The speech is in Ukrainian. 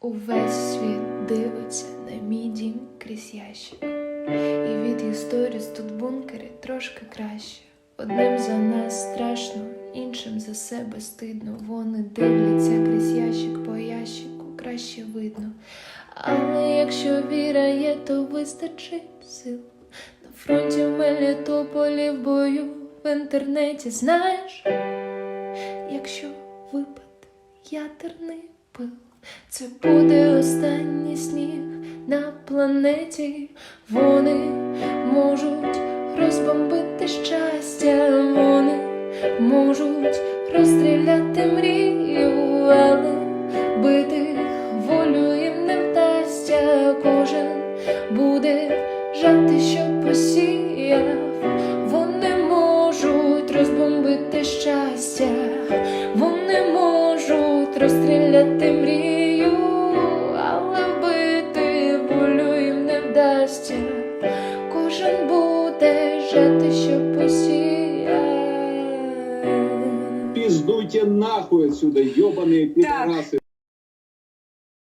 Увесь світ дивиться на мій дім крізь ящик. І від історії тут бункери трошки краще. Одним за нас страшно, іншим за себе стидно. Вони дивляться крізь ящик по ящику, краще видно. Але якщо віра є, то вистачить сил. На фронті в Мелітополі в бою в інтернеті знаєш, якщо випаде ядерний пил, це буде останній сніг на планеті. Вони можуть розбомбити щастя, вони можуть розстріляти мрію, але бити волю їм не вдасться. Кожен буде жати, що посіяв. Вони можуть розбомбити щастя, розстріляти мрію, але вбити волю їм не вдасться. Кожен буде жати, що посіє. Піздуйте нахуй отсюда, йобаний пидорасы.